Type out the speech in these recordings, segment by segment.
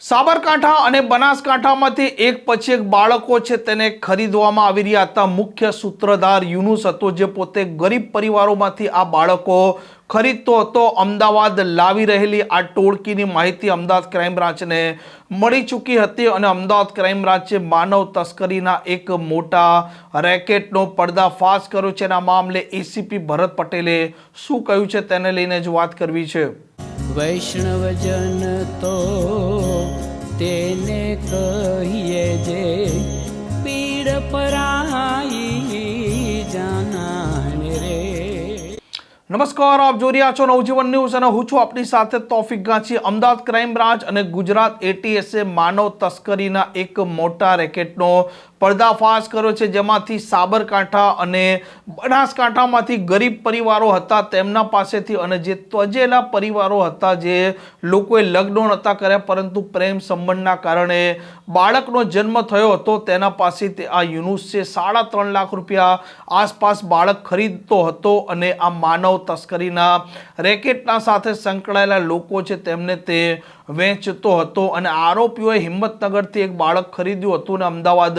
સાબરકાંઠા અને બનાસકાંઠામાંથી એક પછી એક બાળકો છે તેને ખરીદવામાં આવી રહ્યા હતા. મુખ્ય સૂત્રધાર યુનુસ હતો જે પોતે ગરીબ પરિવારોમાંથી આ બાળકો ખરીદતો હતો. અમદાવાદ લાવી રહેલી આ ટોળકીની માહિતી અમદાવાદ ક્રાઇમ બ્રાન્ચને મળી ચૂકી હતી અને અમદાવાદ ક્રાઇમ બ્રાન્ચે માનવ તસ્કરીના એક મોટા રેકેટનો પર્દાફાશ કર્યો છે અને આ મામલે એસીપી ભરત પટેલે શું કહ્યું છે તેને લઈને જ વાત કરવી છે. વૈષ્ણવજન તો તેને કહીએ જે પીડ પરાઈ જાનાને રે. નમસ્કાર, આપ જોઈ રહ્યા છો નવજીવન ન્યૂઝ અને હું છું આપની સાથે તોફિક ગાંચી. અમદાવાદ ક્રાઇમ બ્રાન્ચ અને ગુજરાત એટીએસે માનવ તસ્કરીના એક મોટા રેકેટનો પર્દાફાશ કર્યો છે, જેમાંથી સાબરકાંઠા અને બનાસકાંઠામાંથી ગરીબ પરિવારો હતા તેમના પાસેથી અને જે ત્વજેલા પરિવારો હતા જે લોકોએ લગ્ન નહોતા કર્યા, પરંતુ પ્રેમ સંબંધના કારણે બાળકનો જન્મ થયો હતો તેના પાસેથી આ યુનુસ સાડા ત્રણ લાખ રૂપિયા આસપાસ બાળક ખરીદતો હતો અને આ માનવ તસ્કરીના રેકેટના સાથે સંકળાયેલા લોકો છે તેમને તે વેચતો હતો અને આરોપીઓએ હિંમતનગરથી એક બાળક ખરીદ્યું હતું અને અમદાવાદ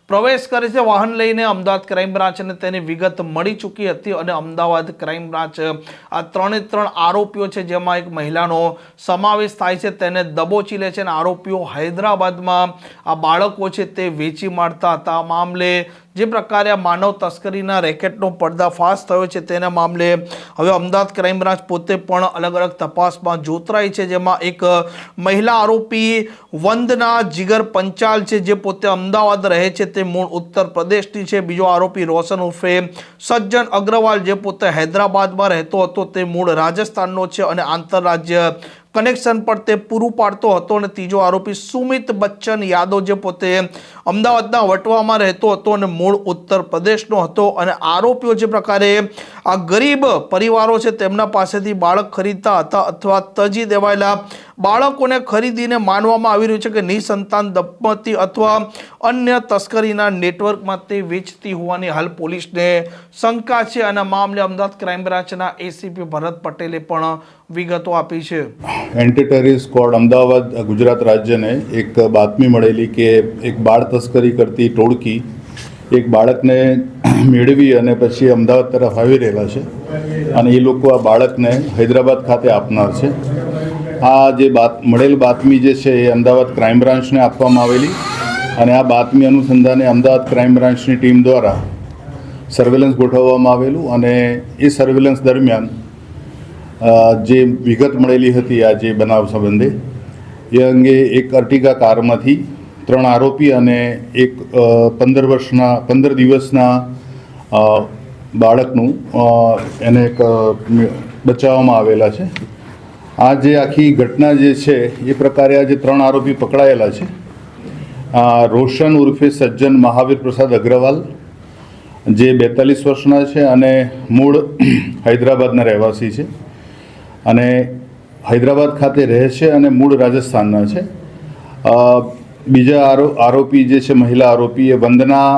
પ્રવેશ કરે છે, વાહન લઈને અમદાવાદ ક્રાઇમ બ્રાન્ચ અને તેની વિગત મળી ચૂકી હતી અને અમદાવાદ ક્રાઇમ બ્રાન્ચ, આ ત્રણે ત્રણ આરોપીઓ છે, જેમાં એક મહિલાનો સમાવેશ થાય છે, તેને દબોચી લે છે અને આરોપીઓ હૈદરાબાદમાં આ બાળકો છે તે વેચી મારતા હતા. આ મામલે જે પ્રકારે આ માનવ તસ્કરીના રેકેટનો પર્દાફાશ થયો છે, તેના મામલે હવે અમદાવાદ ક્રાઇમ બ્રાન્ચ પોતે પણ અલગ અલગ તપાસમાં જોતરાઈ છે, જેમાં એક મહિલા આરોપી વંદના જીગર પંચાલ છે, જે પોતે અમદાવાદ રહે છે, તે મૂળ ઉત્તર પ્રદેશની છે. બીજો આરોપી રોશન ઉર્ફે સજ્જન અગ્રવાલ જે પોતે હૈદરાબાદમાં રહેતો હતો, તે મૂળ રાજસ્થાનનો છે અને આંતરરાજ્ય કનેક્શન પર તે પૂરું પાડતો હતો. અને ત્રીજો આરોપી સુમિત બચ્ચન યાદવ જે પોતે અમદાવાદના વટવામાં રહેતો હતો અને મૂળ ઉત્તર પ્રદેશનો હતો. અને આરોપીઓ જે પ્રકારે આ ગરીબ પરિવારો છે તેમના પાસેથી બાળક ખરીદતા હતા અથવા તજી દેવાયેલા બાળકોને ખરીદીને માનવામાં આવી રહ્યું છે કે નિસંતાન, દંપતી અથવા અન્ય તસ્કરીના નેટવર્કમાં તે વેચતી હોવાની હાલ પોલીસને શંકા છે. અને મામલે અમદાવાદ ક્રાઇમ બ્રાન્ચના એસીપી ભરત પટેલે પણ વિગતો આપી છે. Anti terrorist squad Ahmedabad, Gujarat રાજ્યને એક બાતમી મળેલી કે એક બાળ તસ્કરી કરતી ટોળકી એક બાળકને મેળવી અને પછી અમદાવાદ તરફ આવી રહેલા છે. અને એ લોકો આ બાળકને હૈદરાબાદ ખાતે આપનાર છે. આ જે બાત, મળેલ બાતમી જે છે એ અમદાવાદ ક્રાઇમ બ્રાન્ચને આપવામાં આવેલી અને આ બાતમી અનુસંધાને અમદાવાદ ક્રાઇમ બ્રાન્ચની ટીમ દ્વારા સર્વેલન્સ ગોઠવવામાં આવેલું અને એ સર્વેલન્સ દરમિયાન જે વિગત મળેલી હતી આ જે બનાવ સંબંધે, એ અંગે એક અર્ટિગા કારમાંથી ત્રણ આરોપી અને એક પંદર વર્ષના, પંદર દિવસના બાળકનું એને એક બચાવવામાં આવેલા છે. આ જે આખી ઘટના જે છે, એ પ્રકારે આ જે ત્રણ આરોપી પકડાયેલા છે. રોશન ઉર્ફે સજ્જન મહાવીર પ્રસાદ અગ્રવાલ, જે બેતાલીસ વર્ષના છે અને મૂળ હૈદરાબાદના રહેવાસી છે. અને હૈદરાબાદ ખાતે રહે છે અને મૂળ રાજસ્થાનના છે. બીજા આરો, આરોપી જે છે, મહિલા આરોપી, એ વંદના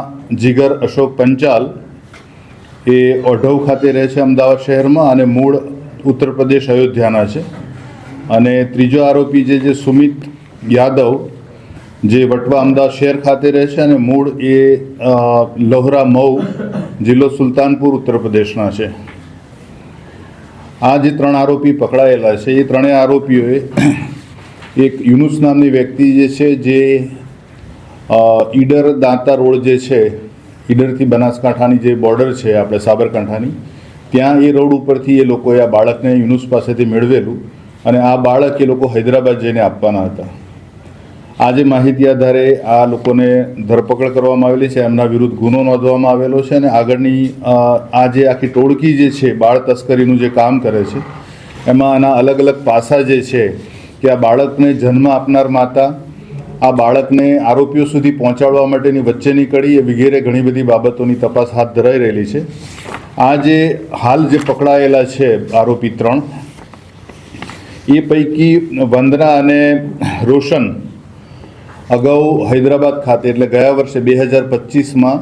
જીગર અશોક પંચાલ એ ઓઢવ ખાતે રહે છે અમદાવાદ શહેરમાં અને મૂળ ઉત્તર પ્રદેશ અયોધ્યાના છે. અને ત્રીજો આરોપી જે છે સુમિત યાદવ, જે વટવા અમદાવાદ શહેર ખાતે રહે છે અને મૂળ એ લોહરા મઉ જિલ્લો સુલતાનપુર, ઉત્તર પ્રદેશના છે. આ જે ત્રણ આરોપી પકડાયેલા છે, એ ત્રણેય આરોપીઓએ એક યુનુસ નામની વ્યક્તિ જે છે, જે ઈડર દાંતા રોડ જે છે ઈડરથી બનાસકાંઠાની જે બોર્ડર છે આપણે સાબરકાંઠાની, ત્યાં એ રોડ ઉપરથી એ લોકોએ આ બાળકને યુનુસ પાસેથી મેળવેલું અને આ બાળક એ લોકો હૈદરાબાદ જઈને આપવાના હતા. આજે માહિતી આધારે આ લોકોને ધરપકડ કરવામાં આવેલી છે, એમના વિરુદ્ધ ગુનો નોંધવામાં આવેલો છે અને આગળની આ જે આખી ટોળકી જે છે, બાળ તસ્કરીનું જે કામ કરે છે, એમાં આના અલગ અલગ પાસા જે છે કે આ બાળકને જન્મ આપનાર માતા આ બાળકને આરોપીઓ સુધી પહોંચાડવા માટેની વચ્ચેની કડી એ વગેરે ઘણી બધી બાબતોની તપાસ હાથ ધરાઈ રહેલી છે. આ જે હાલ જે પકડાયેલા છે આરોપી ત્રણ, એ પૈકી વંદના અને રોશન અગાઉ હૈદરાબાદ ખાતે, એટલે ગયા વર્ષે બે હજાર પચીસમાં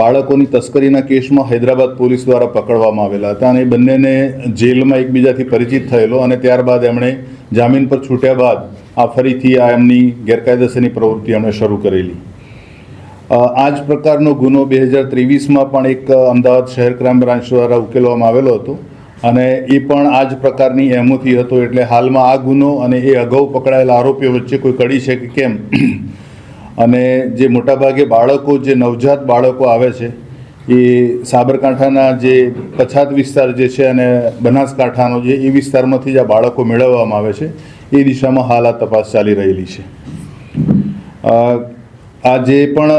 બાળકોની તસ્કરીના કેસમાં હૈદરાબાદ પોલીસ દ્વારા પકડવામાં આવેલા હતા અને એ બંનેને જેલમાં એકબીજાથી પરિચિત થયેલો અને ત્યારબાદ એમણે જામીન પર છૂટ્યા બાદ આ ફરીથી આ એમની ગેરકાયદેસરની પ્રવૃત્તિ એમણે શરૂ કરેલી. આ જ પ્રકારનો ગુનો બે હજાર ત્રેવીસમાં પણ એક અમદાવાદ શહેર ક્રાઇમ બ્રાન્ચ દ્વારા ઉકેલવામાં આવેલો હતો અને એ પણ આ જ પ્રકારની અહેમતી હતો એટલે હાલમાં આ ગુનો અને એ અગાઉ પકડાયેલા આરોપીઓ વચ્ચે કોઈ કડી છે કે કેમ? અને જે મોટાભાગે બાળકો, જે નવજાત બાળકો આવે છે એ સાબરકાંઠાના જે પછાત વિસ્તાર જે છે અને બનાસકાંઠાનો જે એ વિસ્તારમાંથી જ આ બાળકો મેળવવામાં આવે છે. એ દિશામાં હાલ આ તપાસ ચાલી રહેલી છે. આ જે પણ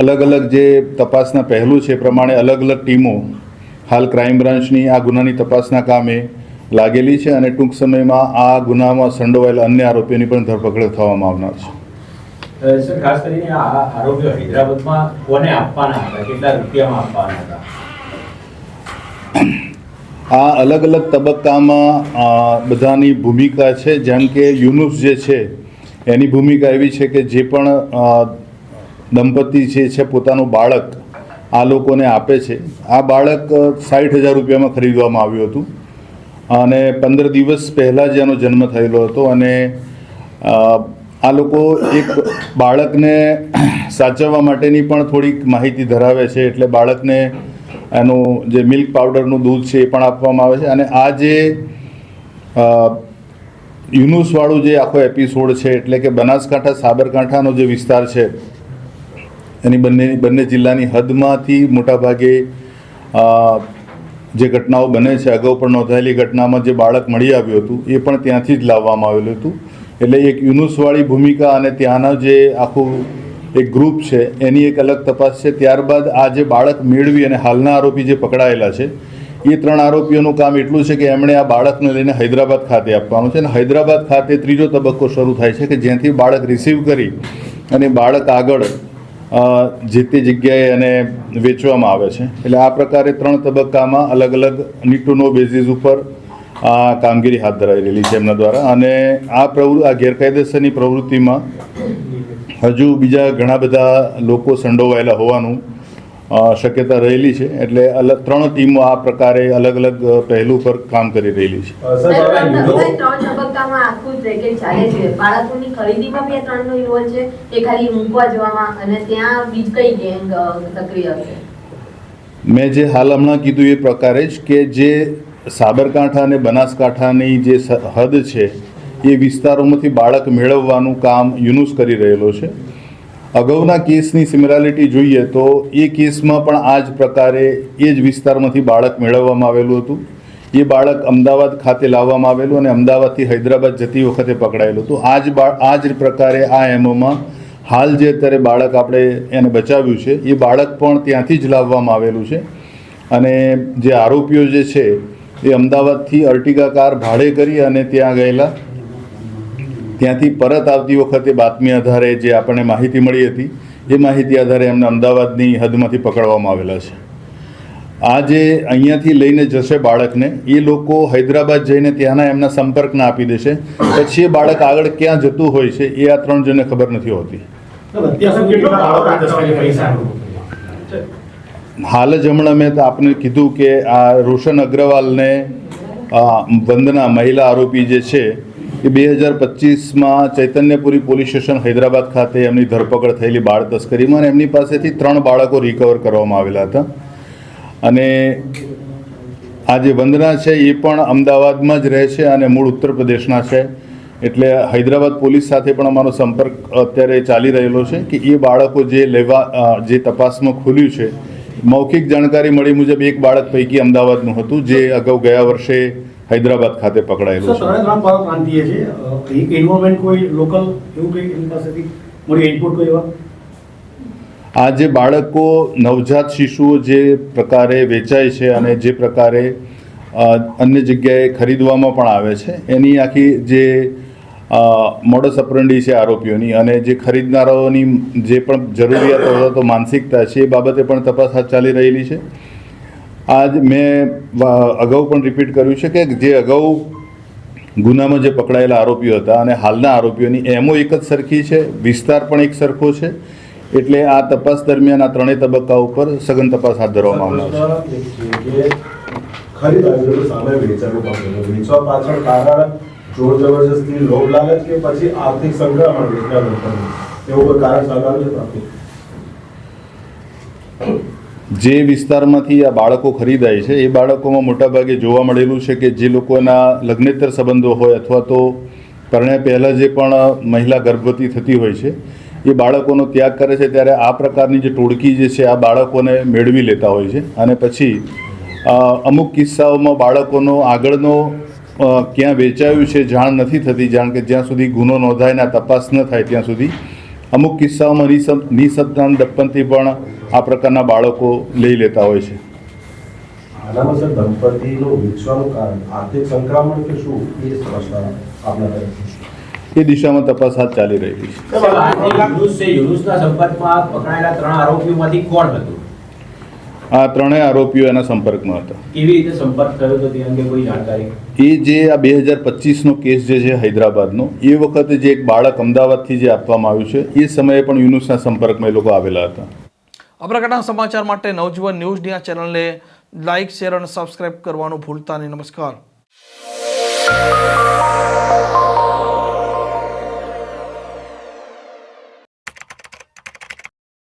અલગ અલગ જે તપાસના પહેલું છે પ્રમાણે અલગ અલગ ટીમો હાલ ક્રાઇમ બ્રાન્ચની આ ગુનાની તપાસના કામે લાગેલી છે અને ટૂંક સમયમાં આ ગુનામાં સંડોવાયેલા અન્ય આરોપીઓની પણ ધરપકડ થવામાં આવનાર છે. સર, ખાસ કરીને આ આરોપીઓ હૈદરાબાદમાં કોને આપવાના હતા? કેટલા રૂપિયામાં આપવાના હતા? આ અલગ અલગ તબક્કામાં બધાની ભૂમિકા છે. જેમ કે યુનુસ જે છે, એની ભૂમિકા એવી છે કે જે પણ દંપતી જે છે, પોતાનું બાળક આ લોકોને આપે છે. આ બાળક સાઠ હજાર રૂપિયામાં ખરીદવામાં આવ્યું હતું. અને પંદર દિવસ પહેલાં જ એનો જન્મ થયેલો હતો અને આ લોકો એક બાળકને સાચવવા માટેની પણ થોડીક માહિતી ધરાવે છે, એટલે બાળકને એનું જે મિલ્ક પાવડરનું દૂધ છે એ પણ આપવામાં આવે છે. અને આ જે યુનુસવાળું જે આખો એપિસોડ છે, એટલે કે બનાસકાંઠા, સાબરકાંઠાનો જે વિસ્તાર છે, એની બંને બંને જિલ્લાની હદમાંથી મોટાભાગે જે ઘટનાઓ બને છે, અગાઉ પણ નોંધાયેલી ઘટનામાં જે બાળક મળી આવ્યું હતું, એ પણ ત્યાંથી જ લાવવામાં આવેલું હતું. એટલે એક યુનુસવાળી ભૂમિકા અને ત્યાંના જે આખું એક ગ્રુપ છે, એની એક અલગ તપાસ છે. ત્યારબાદ આ જે બાળક મેળવી અને હાલના આરોપી જે પકડાયેલા છે, એ ત્રણ આરોપીઓનું કામ એટલું છે કે એમણે આ બાળકને લઈને હૈદરાબાદ ખાતે આપવાનું છે અને હૈદરાબાદ ખાતે ત્રીજો તબક્કો શરૂ થાય છે કે જ્યાંથી બાળક રિસીવ કરી અને બાળક આગળ જે તે જગ્યાએ એને વેચવામાં આવે છે. એટલે આ પ્રકારે ત્રણ તબક્કામાં અલગ અલગ નીડ ટુ નો બેઝિસ ઉપર આ કામગીરી હાથ ધરાઈ રહેલી છે એમના દ્વારા. અને આ પ્રવૃત્તિ આ ગેરકાયદેસરની પ્રવૃત્તિમાં હજુ બીજા ઘણા બધા લોકો સંડોવાયેલા હોવાનું શક્યતા રહેલી છે. એટલે અલગ ત્રણ ટીમો આ પ્રકારે અલગ અલગ પહેલું પર કામ કરી રહેલી છે. મેં જે હાલ હમણાં કીધું એ પ્રકારે જ કે જે સાબરકાંઠા અને બનાસકાંઠાની જે હદ છે, એ વિસ્તારોમાંથી બાળક મેળવવાનું કામ યુનુસ કરી રહેલો છે. અગાઉના કેસની સિમિલારિટી જોઈએ તો એ કેસમાં પણ આ જ પ્રકારે એ જ વિસ્તારમાંથી બાળક મેળવવામાં આવેલું હતું. એ બાળક અમદાવાદ ખાતે લાવવામાં આવેલું અને અમદાવાદથી હૈદરાબાદ જતી વખતે પકડાયેલું હતું. આ જ આ જ પ્રકારે આ એમોમાં હાલ જે અત્યારે બાળક આપણે એને બચાવ્યું છે, એ બાળક પણ ત્યાંથી જ લાવવામાં આવેલું છે. અને જે આરોપીઓ જે છે એ અમદાવાદથી અર્ટિગા કાર ભાડે કરી અને ત્યાં ગયેલા. ત્યાંથી પરત આવતી વખતે બાતમી આધારે જે આપણને માહિતી મળી હતી, એ માહિતી આધારે એમને અમદાવાદની હદમાંથી પકડવામાં આવેલા છે. આ જે અહીંયાથી લઈને જશે બાળકને, એ લોકો હૈદરાબાદ જઈને ત્યાંના એમના સંપર્કના આપી દેશે. પછી એ બાળક આગળ ક્યાં જતું હોય છે, એ આ ત્રણ જણને ખબર નથી હોતી અત્યાર સુધી કેટલા બાળકો તસ્કરી પૈસા હાલ જ હમણાં મેં આપને કીધું કે આ રોશન અગ્રવાલને વંદના મહિલા આરોપી જે છે, એ બે હજાર પચીસમાં ચૈતન્યપુરી પોલીસ સ્ટેશન હૈદરાબાદ ખાતે એમની ધરપકડ થયેલી બાળ તસ્કરીમાં અને એમની પાસેથી ત્રણ બાળકો રિકવર કરવામાં આવેલા હતા. અને આ જે વંદના છે એ પણ અમદાવાદમાં જ રહે છે અને મૂળ ઉત્તર પ્રદેશના છે. એટલે હૈદરાબાદ પોલીસ સાથે પણ અમારો સંપર્ક અત્યારે ચાલી રહેલો છે કે એ બાળકો જે લેવા જે તપાસમાં ખુલ્યું છે મૌખિક જાણકારી મળી મુજબ એક બાળક પૈકી અમદાવાદનું હતું જે અગાઉ ગયા વર્ષે હૈદરાબાદ ખાતે પકડાયેલું છે. આ જે બાળકો નવજાત શિશુઓ જે પ્રકારે વેચાય છે અને જે પ્રકારે અન્ય જગ્યાએ ખરીદવામાં પણ આવે છે એની આખી જે મોડસ અપરંડી છે આરોપીઓની અને જે ખરીદનારાઓની જે પણ જરૂરિયાતો તો માનસિકતા છે એ બાબતે પણ તપાસ હાથ ચાલી રહેલી છે. આજ મેં અગાઉ પણ રિપીટ કર્યું છે કે જે અગાઉ ગુનામાં જે પકડાયેલા આરોપીઓ હતા અને હાલના આરોપીઓની એમો એક જ સરખી છે, વિસ્તાર પણ એક સરખો છે, એટલે આ તપાસ દરમિયાન આ ત્રણેય તબક્કા ઉપર સઘન તપાસ હાથ ધરવામાં આવનાર છે. વેચાનું જોર જબરજસ્તી, લોભ લાલચ કે પછી આર્થિક સંક્રમણ વિજ્ઞાન દંપતીનું? એવું કોઈ કારણ સામે છે પ્રાપ્તિ જે વિસ્તારમાંથી આ બાળકો ખરીદાય છે, એ બાળકોમાં મોટાભાગે જોવા મળેલું છે કે જે લોકોના લગ્નેતર સંબંધો હોય અથવા તો પરણ્યા પહેલાં જે પણ મહિલા ગર્ભવતી થતી હોય છે, એ બાળકોનો ત્યાગ કરે છે, ત્યારે આ પ્રકારની જે ટોળકી જે છે, આ બાળકોને મેળવી લેતા હોય છે અને પછી અમુક કિસ્સાઓમાં બાળકોનો આગળનો ક્યાં વેચાયું છે જાણ નથી થતી જાણ કે જ્યાં સુધી ગુનો નોંધાય ના તપાસ ન થાય ત્યાં સુધી. અમુક કિસ્સાઓમાં નિસબ નિસંતાન દંપતી પણ આ પ્રકારના બાળકો લઈ લેતા હોય છે. આનામાં સર દંપતીનું વિકસવાનું કારણ આર્થિક સંક્રમણ કે શું? એ દિશામાં તપાસ હાથ ચાલી રહી છે. આ ત્રણેય આરોપીઓ એના સંપર્કમાં હતા. કેવી રીતે સંપર્ક થયો હતો તે અંગે કોઈ જાણકારી? એ જે આ બે હજાર પચીસનો કેસ જે છે હૈદરાબાદનો, એ વખતે જે એક બાળક અમદાવાદથી જે આપવામાં આવ્યું છે, એ સમયે પણ યુનુસના સંપર્કમાં એ લોકો આવેલા હતા. આ પ્રકારના સમાચાર માટે નવજીવન ન્યૂઝની આ ચેનલને લાઇક શેર અને સબસ્ક્રાઇબ કરવાનું ભૂલતા નહીં. નમસ્કાર.